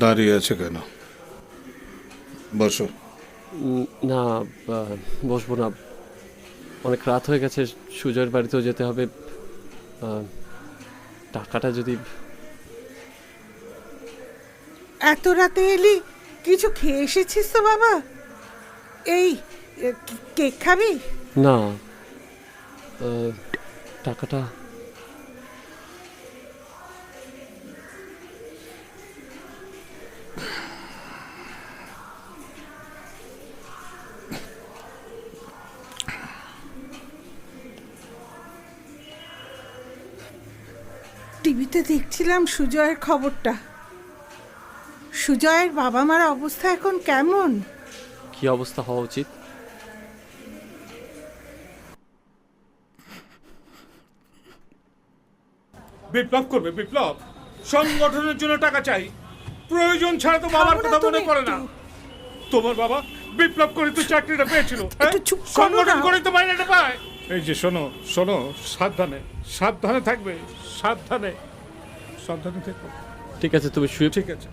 দাঁড়িয়ে আছে কেন? বসো। না বসবো না। অনেক রাত হয়ে গেছে সুজয়ের বাড়িতেও যেতে হবে। টাকাটা যদি এত রাতে এলি কিছু খেয়ে এসেছিস তো বাবা? এই কেক খাবি? না। টাকাটা টিভিতে দেখছিলাম সুজয়ের খবরটা। সুজয়ের বাবা মার অবস্থা এখন কেমন? কি অবস্থা হওয়া উচিত? বিপ্লব করবে বিপ্লব। সংগঠনের জন্য টাকা চাই। প্রয়োজন ছাড়া তো বাবার কথা মনে পড়ে না। তোমার বাবা বিপ্লব করে তো চাকরিটা পেয়েছিল হ্যাঁ? সংগঠন করে তো মাইনেটা পায়। এই যে শোনো শোনো সাবধানে সাবধানে থাকবে সাবধানে সাবধানে থেকো। ঠিক আছে তুমি শুয়ে ঠিক আছে।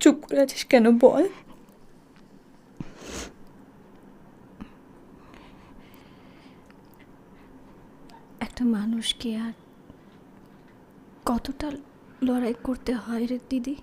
চুপ করে আছিস কেন বল? একটা মানুষকে আর কতটা লড়াই করতে হয় রে দিদি?